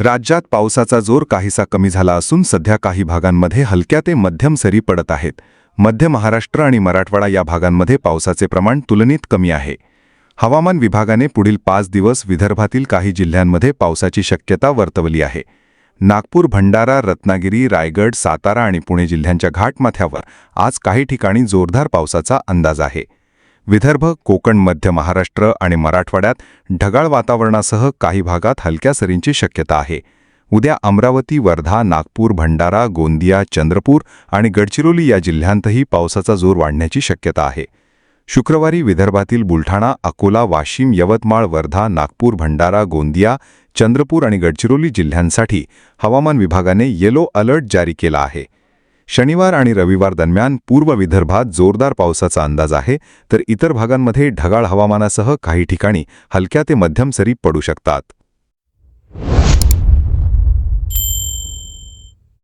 राज्यात पावसाचा जोर काहीसा कमी झाला असून सध्या काही भागांमध्ये हलक्या ते मध्यम सरी पडत आहेत. मध्य महाराष्ट्र आणि मराठवाडा या भागांमध्ये पावसाचे प्रमाण तुलनेत कमी आहे. हवामान विभागाने पुढील पाच दिवस विदर्भातील काही जिल्ह्यांमध्ये पावसाची शक्यता वर्तवली आहे. नागपूर भंडारा रत्नागिरी रायगड सातारा आणि पुणे जिल्ह्यांच्या घाटमाथ्यावर आज काही ठिकाणी जोरदार पावसाचा अंदाज आहे. विदर्भ कोकण मध्य महाराष्ट्र आणि मराठवाड्यात ढगाळ वातावरणासह काही भागात हलक्या सरींची शक्यता आहे. उद्या अमरावती वर्धा नागपूर भंडारा गोंदिया चंद्रपूर आणि गडचिरोली या जिल्ह्यांतही पावसाचा जोर वाढण्याची शक्यता आहे. शुक्रवारी विदर्भातील बुलढाणा अकोला वाशिम यवतमाळ वर्धा नागपूर भंडारा गोंदिया चंद्रपूर आणि गडचिरोली जिल्ह्यांसाठी हवामान विभागाने येलो अलर्ट जारी केला आहे. शनिवार आणि रविवार दरम्यान पूर्व विदर्भात जोरदार पावसाचा अंदाज आहे तर इतर भागांमध्ये ढगाळ हवामानासह काही ठिकाणी हलक्या ते मध्यम सरी पडू शकतात.